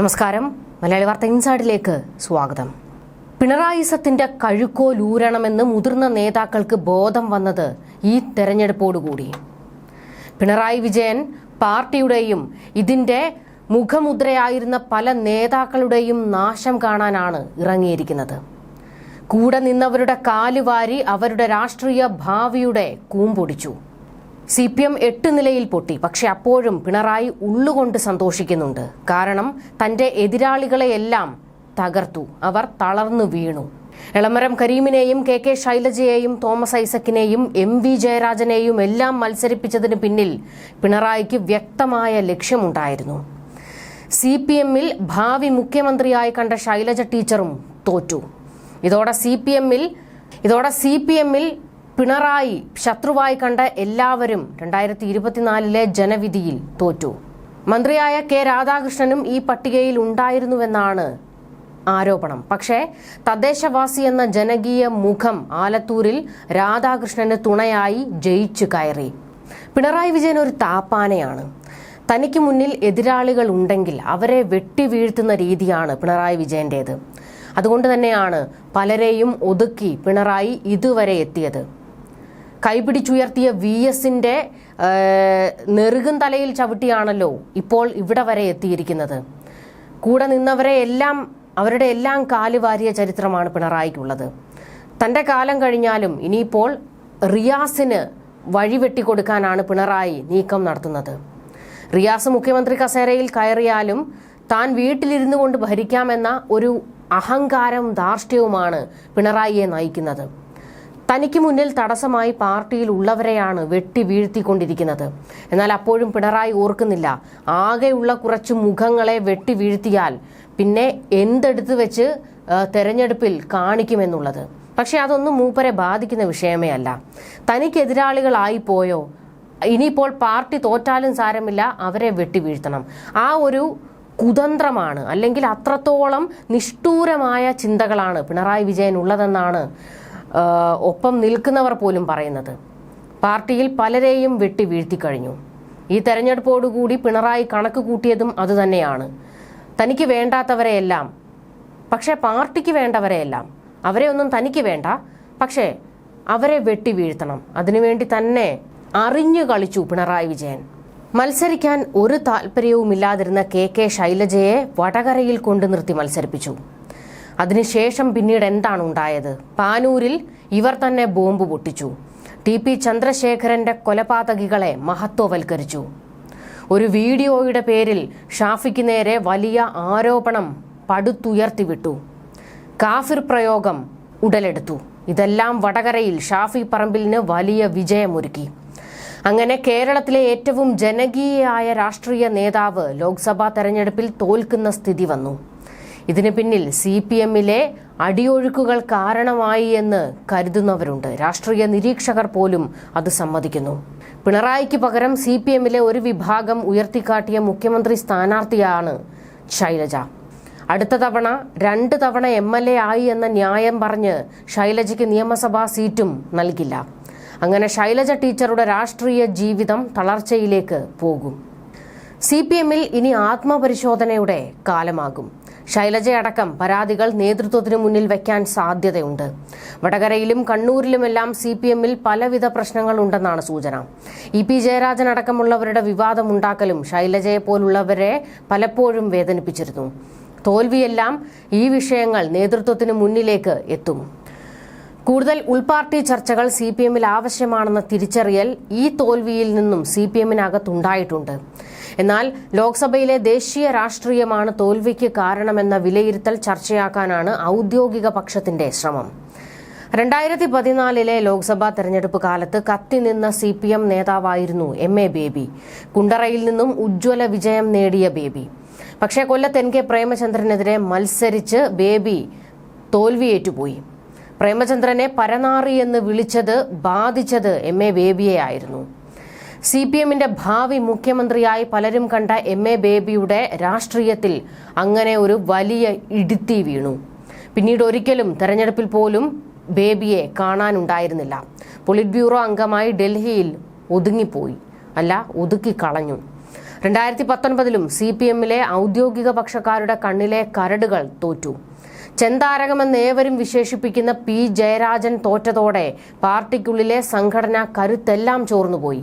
നമസ്കാരം. മലയാളി വാർത്ത ഇൻസൈഡിലേക്ക് സ്വാഗതം. പിണറായിസത്തിന്റെ കഴുക്കോലൂരണമെന്ന് മുതിർന്ന നേതാക്കൾക്ക് ബോധം വന്നത് ഈ തെരഞ്ഞെടുപ്പോടുകൂടി. പിണറായി വിജയൻ പാർട്ടിയുടെയും ഇതിന്റെ മുഖമുദ്രയായിരുന്ന പല നേതാക്കളുടെയും നാശം കാണാനാണ് ഇറങ്ങിയിരിക്കുന്നത്. കൂടെ നിന്നവരുടെ കാലുവാരി അവരുടെ രാഷ്ട്രീയ ഭാവിയുടെ കൂമ്പൊടിച്ചു. സി പി എം എട്ട് നിലയിൽ പൊട്ടി. പക്ഷെ അപ്പോഴും പിണറായി ഉള്ളുകൊണ്ട് സന്തോഷിക്കുന്നുണ്ട്. കാരണം തന്റെ എതിരാളികളെയെല്ലാം തകർത്തു. അവർ തളർന്നു വീണു. എളമരം കരീമിനെയും കെ കെ ശൈലജയെയും തോമസ് ഐസക്കിനെയും എം വി ജയരാജനെയും എല്ലാം മത്സരിപ്പിച്ചതിന് പിന്നിൽ പിണറായിക്ക് വ്യക്തമായ ലക്ഷ്യമുണ്ടായിരുന്നു. സി പി എമ്മിൽ ഭാവി മുഖ്യമന്ത്രിയായി കണ്ട ശൈലജ ടീച്ചറും തോറ്റു. ഇതോടെ സി പി എമ്മിൽ ഇതോടെ സി പി എമ്മിൽ പിണറായി ശത്രുവായി കണ്ട എല്ലാവരും രണ്ടായിരത്തി ഇരുപത്തിനാലിലെ ജനവിധിയിൽ തോറ്റു. മന്ത്രിയായ കെ രാധാകൃഷ്ണനും ഈ പട്ടികയിൽ ഉണ്ടായിരുന്നുവെന്നാണ് ആരോപണം. പക്ഷേ തദ്ദേശവാസി എന്ന ജനകീയ മുഖം ആലത്തൂരിൽ രാധാകൃഷ്ണന് തുണയായി ജയിച്ചു കയറി. പിണറായി വിജയൻ ഒരു താപ്പാനയാണ്. തനിക്ക് മുന്നിൽ എതിരാളികൾ ഉണ്ടെങ്കിൽ അവരെ വെട്ടി വീഴ്ത്തുന്ന രീതിയാണ് പിണറായി വിജയന്റേത് അതുകൊണ്ട് തന്നെയാണ് പലരെയും ഒതുക്കി പിണറായി ഇതുവരെ എത്തിയത്. കൈപിടിച്ചുയർത്തിയ വി എസിന്റെ നെറുകും തലയിൽ ചവിട്ടിയാണല്ലോ ഇപ്പോൾ ഇവിടെ വരെ എത്തിയിരിക്കുന്നത്. കൂടെ നിന്നവരെ എല്ലാം അവരുടെ എല്ലാം കാലുവാരിയ ചരിത്രമാണ് പിണറായിക്കുള്ളത്. തന്റെ കാലം കഴിഞ്ഞാലും ഇനിയിപ്പോൾ റിയാസിന് വഴിവെട്ടിക്കൊടുക്കാനാണ് പിണറായി നീക്കം നടത്തുന്നത്. റിയാസ് മുഖ്യമന്ത്രി കസേരയിൽ കയറിയാലും താൻ വീട്ടിലിരുന്നു കൊണ്ട് ഭരിക്കാമെന്ന ഒരു അഹങ്കാരം ധാർഷ്ട്യവുമാണ് പിണറായിയെ നയിക്കുന്നത്. തനിക്ക് മുന്നിൽ തടസ്സമായി പാർട്ടിയിൽ ഉള്ളവരെയാണ് വെട്ടി വീഴ്ത്തിക്കൊണ്ടിരിക്കുന്നത്. എന്നാൽ അപ്പോഴും പിണറായി ഓർക്കുന്നില്ല. ആകെയുള്ള കുറച്ച് മുഖങ്ങളെ വെട്ടി വീഴ്ത്തിയാൽ പിന്നെ എന്തെടുത്ത് വെച്ച് തെരഞ്ഞെടുപ്പിൽ കാണിക്കുമെന്നുള്ളത്. പക്ഷെ അതൊന്നും മൂപ്പരെ ബാധിക്കുന്ന വിഷയമേ അല്ല. തനിക്ക് എതിരാളികളായി പോയോ? ഇനിയിപ്പോൾ പാർട്ടി തോറ്റാലും സാരമില്ല അവരെ വെട്ടി വീഴ്ത്തണം. ആ ഒരു കുതന്ത്രമാണ് അല്ലെങ്കിൽ അത്രത്തോളം നിഷ്ഠൂരമായ ചിന്തകളാണ് പിണറായി വിജയൻ ഉള്ളതെന്നാണ് ഒപ്പം നിൽക്കുന്നവർ പോലും പറയുന്നത്. പാർട്ടിയിൽ പലരെയും വെട്ടി വീഴ്ത്തി വീഴ്ത്തിക്കഴിഞ്ഞു ഈ തെരഞ്ഞെടുപ്പോടുകൂടി പിണറായി കണക്ക് കൂട്ടിയതും അതുതന്നെയാണ് തനിക്ക് വേണ്ടാത്തവരെയെല്ലാം പക്ഷേ പാർട്ടിക്ക് വേണ്ടവരെയെല്ലാം അവരെ ഒന്നും തനിക്ക് വേണ്ട. പക്ഷേ അവരെ വെട്ടി വീഴ്ത്തണം. അതിനുവേണ്ടി തന്നെ അറിഞ്ഞു കളിച്ചു പിണറായി വിജയൻ. മത്സരിക്കാൻ ഒരു താല്പര്യവുമില്ലാതിരുന്ന കെ കെ ശൈലജയെ വടകരയിൽ കൊണ്ടു നിർത്തി മത്സരിപ്പിച്ചു. അതിനുശേഷം പിന്നീട് എന്താണ് ഉണ്ടായത്? പാനൂരിൽ ഇവർ തന്നെ ബോംബ് പൊട്ടിച്ചു. ടി പി ചന്ദ്രശേഖരന്റെ കൊലപാതകികളെ മഹത്വവൽക്കരിച്ചു. ഒരു വീഡിയോയുടെ പേരിൽ ഷാഫിക്ക് നേരെ വലിയ ആരോപണം പടുത്തുയർത്തിവിട്ടു. കാഫിർ പ്രയോഗം ഉടലെടുത്തു. ഇതെല്ലാം വടകരയിൽ ഷാഫി പറമ്പിലിന് വലിയ വിജയമൊരുക്കി. അങ്ങനെ കേരളത്തിലെ ഏറ്റവും ജനകീയയായ രാഷ്ട്രീയ നേതാവ് ലോക്സഭാ തെരഞ്ഞെടുപ്പിൽ തോൽക്കുന്ന സ്ഥിതി വന്നു. ഇതിന് പിന്നിൽ സി പി എമ്മിലെ അടിയൊഴുക്കുകൾ കാരണമായി എന്ന് കരുതുന്നവരുണ്ട്. രാഷ്ട്രീയ നിരീക്ഷകർ പോലും അത് സമ്മതിക്കുന്നു. പിണറായിക്ക് പകരം സി പി എമ്മിലെ ഒരു വിഭാഗം ഉയർത്തിക്കാട്ടിയ മുഖ്യമന്ത്രി സ്ഥാനാർത്ഥിയാണ് ശൈലജ. അടുത്ത തവണ രണ്ട് തവണ എം എൽ എ ആയി എന്ന ന്യായം പറഞ്ഞ് ശൈലജയ്ക്ക് നിയമസഭാ സീറ്റും നൽകില്ല. അങ്ങനെ ശൈലജ ടീച്ചറുടെ രാഷ്ട്രീയ ജീവിതം തളർച്ചയിലേക്ക് പോകും. സി പി എമ്മിൽ ഇനി ആത്മപരിശോധനയുടെ കാലമാകും. ശൈലജയടക്കം പരാതികൾ നേതൃത്വത്തിന് മുന്നിൽ വയ്ക്കാൻ സാധ്യതയുണ്ട്. വടകരയിലും കണ്ണൂരിലുമെല്ലാം സി പി എമ്മിൽ പലവിധ പ്രശ്നങ്ങളുണ്ടെന്നാണ് സൂചന. ഇ പി ജയരാജൻ അടക്കമുള്ളവരുടെ വിവാദമുണ്ടാക്കലും ശൈലജയെ പോലുള്ളവരെ പലപ്പോഴും വേദനിപ്പിച്ചിരുന്നു. തോൽവിയെല്ലാം ഈ വിഷയങ്ങൾ നേതൃത്വത്തിന് മുന്നിലേക്ക് എത്തും. കൂടുതൽ ഉൾപാർട്ടി ചർച്ചകൾ സി പി എമ്മിൽ ആവശ്യമാണെന്ന തിരിച്ചറിയൽ ഈ തോൽവിയിൽ നിന്നും സി പി എമ്മിനകത്തുണ്ടായിട്ടുണ്ട് എന്നാൽ ലോക്സഭയിലെ ദേശീയ രാഷ്ട്രീയമാണ് തോൽവിക്ക് കാരണമെന്ന വിലയിരുത്തൽ ചർച്ചയാക്കാനാണ് ഔദ്യോഗിക പക്ഷത്തിന്റെ ശ്രമം. രണ്ടായിരത്തി പതിനാലിലെ ലോക്സഭാ തെരഞ്ഞെടുപ്പ് കാലത്ത് കത്തിനിന്ന സി പി എം നേതാവായിരുന്നു എം എ ബേബി. കുണ്ടറയിൽ നിന്നും ഉജ്ജ്വല വിജയം നേടിയ ബേബി. പക്ഷേ കൊല്ലത്ത് എൻ കെ പ്രേമചന്ദ്രനെതിരെ മത്സരിച്ച് ബേബി തോൽവിയേറ്റുപോയി. പ്രേമചന്ദ്രനെ പരനാറി എന്ന് വിളിച്ചത് ബാധിച്ചത് എം എ ബേബിയെ ആയിരുന്നു. സി പി എമ്മിന്റെ ഭാവി മുഖ്യമന്ത്രിയായി പലരും കണ്ട എം എ ബേബിയുടെ രാഷ്ട്രീയത്തിൽ അങ്ങനെ ഒരു വലിയ ഇടുത്തി വീണു. പിന്നീട് ഒരിക്കലും തെരഞ്ഞെടുപ്പിൽ പോലും ബേബിയെ കാണാനുണ്ടായിരുന്നില്ല. പൊളിറ്റ് ബ്യൂറോ അംഗമായി ഡൽഹിയിൽ ഒതുങ്ങിപ്പോയി. അല്ല ഒതുക്കി കളഞ്ഞു. രണ്ടായിരത്തി പത്തൊൻപതിലും സി പി എമ്മിലെ ഔദ്യോഗിക പക്ഷക്കാരുടെ കണ്ണിലെ കരടുകൾ തോറ്റു. ചെന്താരകമെന്ന് ഏവരും വിശേഷിപ്പിക്കുന്ന പി ജയരാജൻ തോറ്റതോടെ പാർട്ടിക്കുള്ളിലെ സംഘടനാ കരുത്തെല്ലാം ചോർന്നുപോയി.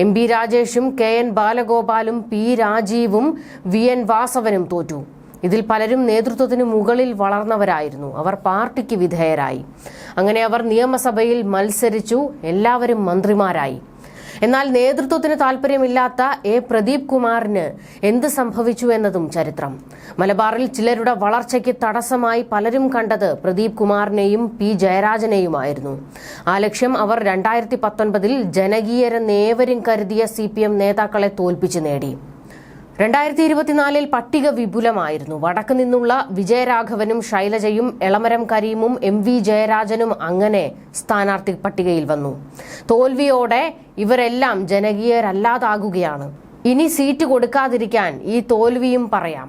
എം ബി രാജേഷും കെ എൻ ബാലഗോപാലും പി രാജീവും വി എൻ വാസവനും തോറ്റു. ഇതിൽ പലരും നേതൃത്വത്തിന് മുകളിൽ വളർന്നവരായിരുന്നു. അവർ പാർട്ടിക്ക് വിധേയരായി. അങ്ങനെ അവർ നിയമസഭയിൽ മത്സരിച്ചു. എല്ലാവരും മന്ത്രിമാരായി. എന്നാൽ നേതൃത്വത്തിന് താല്പര്യമില്ലാത്ത എ പ്രദീപ് കുമാറിന് എന്ത് സംഭവിച്ചു എന്നതും ചരിത്രം. മലബാറിൽ ചിലരുടെ വളർച്ചയ്ക്ക് തടസ്സമായി പലരും കണ്ടത് പ്രദീപ് കുമാറിനെയും പി ജയരാജനെയുമായിരുന്നു. ആ ലക്ഷ്യം അവർ രണ്ടായിരത്തി പത്തൊൻപതിൽ ജനകീയരെന്നേവരും കരുതിയ സി നേതാക്കളെ തോൽപ്പിച്ചു നേടി. രണ്ടായിരത്തി ഇരുപത്തിനാലിൽ പട്ടിക വിപുലമായിരുന്നു. വടക്ക് നിന്നുള്ള വിജയരാഘവനും ശൈലജയും എളമരം കരീമും എം വി ജയരാജനും അങ്ങനെ സ്ഥാനാർത്ഥി പട്ടികയിൽ വന്നു. തോൽവിയോടെ ഇവരെല്ലാം ജനകീയരല്ലാതാകുകയാണ്. ഇനി സീറ്റ് കൊടുക്കാതിരിക്കാൻ ഈ തോൽവിയും പറയാം.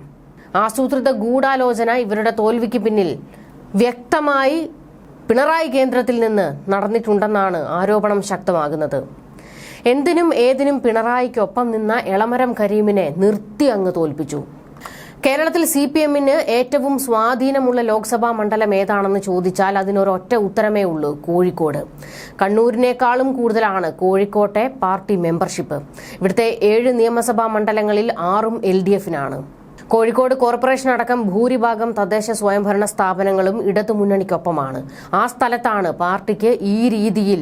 ആസൂത്രിത ഗൂഢാലോചന ഇവരുടെ തോൽവിക്ക് പിന്നിൽ വ്യക്തമായി പിണറായി കേന്ദ്രത്തിൽ നിന്ന് നടന്നിട്ടുണ്ടെന്നാണ് ആരോപണം ശക്തമാകുന്നത്. എന്തിനും ഏതിനും പിണറായിക്കൊപ്പം നിന്ന എളമരം കരീമിനെ നിർത്തി അങ്ങ് തോൽപ്പിച്ചു. കേരളത്തിൽ സി പി എമ്മിന് ഏറ്റവും സ്വാധീനമുള്ള ലോക്സഭാ മണ്ഡലം ഏതാണെന്ന് ചോദിച്ചാൽ അതിനൊരൊറ്റ ഉത്തരമേ ഉള്ളൂ കോഴിക്കോട്. കണ്ണൂരിനേക്കാളും കൂടുതലാണ് കോഴിക്കോട്ടെ പാർട്ടി മെമ്പർഷിപ്പ്. ഇവിടുത്തെ ഏഴ് നിയമസഭാ മണ്ഡലങ്ങളിൽ ആറും എൽ ഡി എഫിനാണ് കോഴിക്കോട് കോർപ്പറേഷൻ അടക്കം ഭൂരിഭാഗം തദ്ദേശ സ്വയംഭരണ സ്ഥാപനങ്ങളും ഇടതുമുന്നണിക്കൊപ്പമാണ്. ആ സ്ഥലത്താണ് പാർട്ടിക്ക് ഈ രീതിയിൽ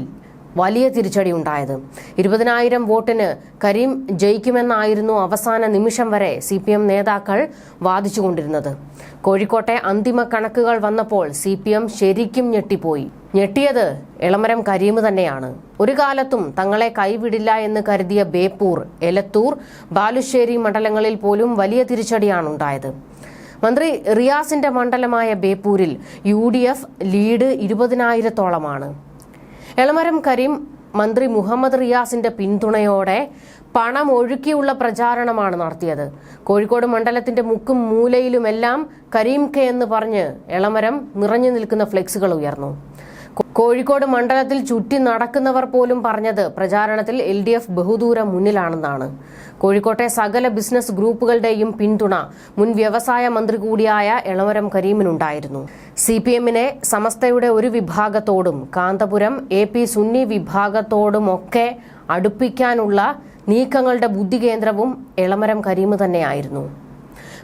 വലിയ തിരിച്ചടി ഉണ്ടായത്. ഇരുപതിനായിരം വോട്ടിന് കരീം ജയിക്കുമെന്നായിരുന്നു അവസാന നിമിഷം വരെ സി പി എം നേതാക്കൾ വാദിച്ചുകൊണ്ടിരുന്നത്. കോഴിക്കോട്ടെ അന്തിമ കണക്കുകൾ വന്നപ്പോൾ സി പി എം ശരിക്കും ഞെട്ടിപ്പോയി. ഞെട്ടിയത് എളമരം കരീം തന്നെയാണ്. ഒരു കാലത്തും തങ്ങളെ കൈവിടില്ല എന്ന് കരുതിയ ബേപ്പൂർ എലത്തൂർ ബാലുശ്ശേരി മണ്ഡലങ്ങളിൽ പോലും വലിയ തിരിച്ചടിയാണ് ഉണ്ടായത്. മന്ത്രി റിയാസിന്റെ മണ്ഡലമായ ബേപ്പൂരിൽ യു ലീഡ് ഇരുപതിനായിരത്തോളമാണ്. എളമരം കരീം മന്ത്രി മുഹമ്മദ് റിയാസിന്റെ പിന്തുണയോടെ പണം ഒഴുക്കിയുള്ള പ്രചാരണമാണ് നടത്തിയത്. കോഴിക്കോട് മണ്ഡലത്തിന്റെ മുക്കും മൂലയിലുമെല്ലാം കരീം കെ എന്ന് പറഞ്ഞ് എളമരം നിറഞ്ഞു നിൽക്കുന്ന ഫ്ലെക്സുകൾ ഉയർന്നു. കോഴിക്കോട് മണ്ഡലത്തിൽ ചുറ്റി നടക്കുന്നവർ പോലും പറഞ്ഞത് പ്രചാരണത്തിൽ എൽ ഡി എഫ് ബഹുദൂരം മുന്നിലാണെന്നാണ്. കോഴിക്കോട്ടെ സകല ബിസിനസ് ഗ്രൂപ്പുകളുടെയും പിന്തുണ മുൻ വ്യവസായ മന്ത്രി കൂടിയായ എളമരം കരീമിനുണ്ടായിരുന്നു. സി പി എമ്മിനെ സമസ്തയുടെ ഒരു വിഭാഗത്തോടും കാന്തപുരം എ പി സുന്നി വിഭാഗത്തോടുമൊക്കെ അടുപ്പിക്കാനുള്ള നീക്കങ്ങളുടെ ബുദ്ധികേന്ദ്രവും എളമരം കരീം തന്നെയായിരുന്നു.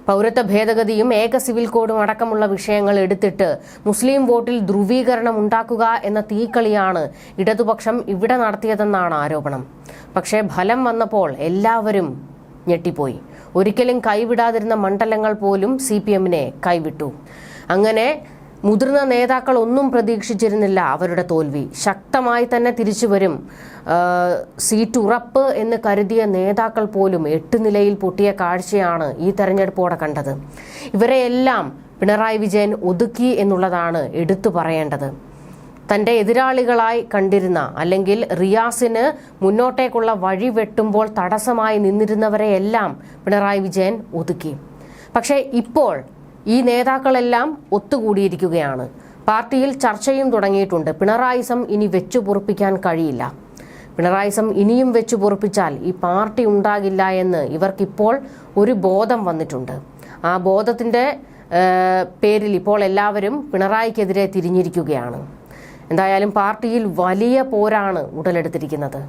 പൗരത്വ ഭേദഗതിയും ഏക സിവിൽ കോഡും അടക്കമുള്ള വിഷയങ്ങൾ എടുത്തിട്ട് മുസ്ലിം വോട്ടിൽ ധ്രുവീകരണം ഉണ്ടാക്കുക എന്ന തീക്കളിയാണ് ഇടതുപക്ഷം ഇവിടെ നടത്തിയതെന്നാണ് ആരോപണം. പക്ഷേ ഫലം വന്നപ്പോൾ എല്ലാവരും ഞെട്ടിപ്പോയി. ഒരിക്കലും കൈവിടാതിരുന്ന മണ്ഡലങ്ങൾ പോലും സി കൈവിട്ടു. അങ്ങനെ മുതിർന്ന നേതാക്കൾ ഒന്നും പ്രതീക്ഷിച്ചിരുന്നില്ല അവരുടെ തോൽവി. ശക്തമായി തന്നെ തിരിച്ചു വരും. സീറ്റ് ഉറപ്പ് എന്ന് കരുതിയ നേതാക്കൾ പോലും എട്ട് നിലയിൽ പൊട്ടിയ കാഴ്ചയാണ് ഈ തെരഞ്ഞെടുപ്പോടെ കണ്ടത്. ഇവരെയെല്ലാം പിണറായി വിജയൻ ഒതുക്കി എന്നുള്ളതാണ് എടുത്തു പറയേണ്ടത്. തന്റെ എതിരാളികളായി കണ്ടിരുന്ന അല്ലെങ്കിൽ റിയാസിന് മുന്നോട്ടേക്കുള്ള വഴി വെട്ടുമ്പോൾ തടസ്സമായി നിന്നിരുന്നവരെയെല്ലാം പിണറായി വിജയൻ ഒതുക്കി. പക്ഷേ ഇപ്പോൾ ഈ നേതാക്കളെല്ലാം ഒത്തുകൂടിയിരിക്കുകയാണ്. പാർട്ടിയിൽ ചർച്ചയും തുടങ്ങിയിട്ടുണ്ട്. പിണറായിസം ഇനി വെച്ചു പൊറുപ്പിക്കാൻ കഴിയില്ല. പിണറായിസം ഇനിയും വെച്ചു പൊറുപ്പിച്ചാൽ ഈ പാർട്ടി ഉണ്ടാകില്ല എന്ന് ഇവർക്കിപ്പോൾ ഒരു ബോധം വന്നിട്ടുണ്ട്. ആ ബോധത്തിന്റെ പേരിൽ ഇപ്പോൾ എല്ലാവരും പിണറായിക്കെതിരെ തിരിഞ്ഞിരിക്കുകയാണ്. എന്തായാലും പാർട്ടിയിൽ വലിയ പോരാണ് ഉടലെടുത്തിരിക്കുന്നത്.